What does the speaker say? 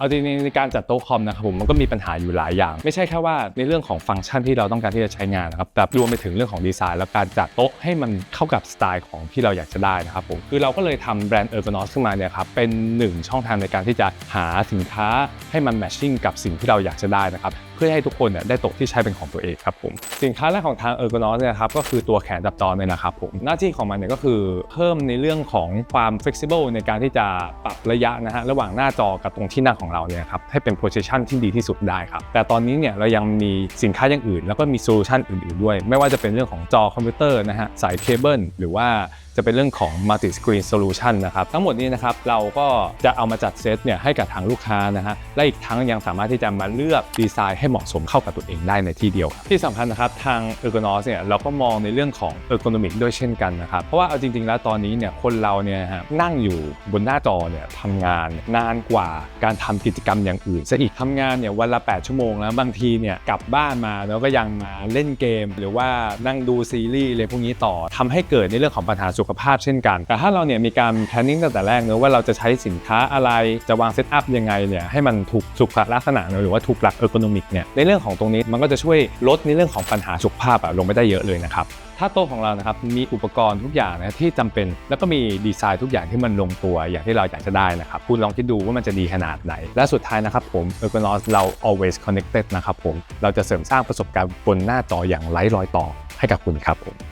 เอาจริงๆในการจัดโต๊ะคอมนะครับผมมันก็มีปัญหาอยู่หลายอย่าง ไม่ใช่แค่ว่าในเรื่องของฟังก์ชันที่เราต้องการที่จะใช้งานนะครับแต่รวมไปถึงเรื่องของดีไซน์ และการจัดโต๊ะให้มันเข้ากับสไตล์ของที่เราอยากจะได้นะครับผมคือเราก็เลยทำแบรนด์เออร์กอนอสขึ้นมาเนี่ยครับเป็นหนึ่งช่องทางในการที่จะหาสินค้าให้มันแมทชิ่งกับสิ่งที่เราอยากจะได้นะครับ พื่อให้ทุกคนเนี่ยได้โต๊ะที่ใช้เป็นของตัวเองครับผมสินค้าแรกของทาง Ergonos เนี่ยครับก็คือตัวแขนจับจอเนี่ยนะครับผมหน้าที่ของมันเนี่ยก็คือเพิ่มในเรื่องของความ flexible ในการที่จะปรับระยะนะฮะระหว่างหน้าจอกับตรงที่นั่งของเราเนี่ยครับให้เป็น position ที่ดีที่สุดได้ครับแต่ตอนนี้เนี่ยเรายังมีสินค้าอย่างอื่น แล้วก็มีโซลูชันอื่นๆด้วย ไม่ว่าจะเป็นเรื่องของจอคอมพิวเตอร์นะฮะสายเคเบิลหรือว่า จะเป็นเรื่องของ multi screen solution นะครับ ทั้งหมดนี้นะครับเราก็จะเอามาจัดเซตเนี่ยให้กับทางลูกค้านะฮะและอีกทั้งยังสามารถที่จะมาเลือกดีไซน์ให้เหมาะสมเข้ากับตัวเองได้ในที่เดียวครับที่สำคัญนะครับทาง Ergonos เนี่ยเราก็มองในเรื่องของ ergonomic ด้วยเช่นกันนะครับ เพราะว่าเอาจริง ๆ แล้วตอนนี้เนี่ยคนเราเนี่ยฮะนั่งอยู่บนหน้าจอเนี่ยทำงานนานกว่าการทำกิจกรรมอย่างอื่นซะอีกทำงานเนี่ยวันละ 8 ชั่วโมงแล้วบางทีเนี่ยกลับบ้านมาแล้วก็ยังมาเล่นเกม หรือว่านั่งดูซีรีส์อะไรพวกนี้ต่อทำให้เกิดในเรื่องของปัญหาสุขภาพเช่นกัน แต่ถ้าเราเนี่ยมีการ planning ตั้งแต่แรกเนอะว่าเราจะใช้สินค้าอะไรจะวางเซตอัพยังไงเนี่ยให้มันถูกสุขลักษณะเนอะหรือว่าถูกหลักเออร์โกนมิกเนี่ยในเรื่องของตรงนี้มันก็จะช่วยลดในเรื่องของปัญหาสุขภาพอะลงไปได้เยอะเลยนะครับถ้าโต๊ะของเรานะครับมีอุปกรณ์ทุกอย่างนะที่จำเป็น แล้วก็มีดีไซน์ทุกอย่างที่มันลงตัวอย่างที่เราอยากจะได้นะครับคุณลองคิดดูว่ามันจะดีขนาดไหน และสุดท้ายนะครับผม Ergonos เรา always connected นะครับผมเราจะเสริมสร้างประสบการณ์บนหน้าจออย่างไร้รอยต่อให้กับคุณครับผม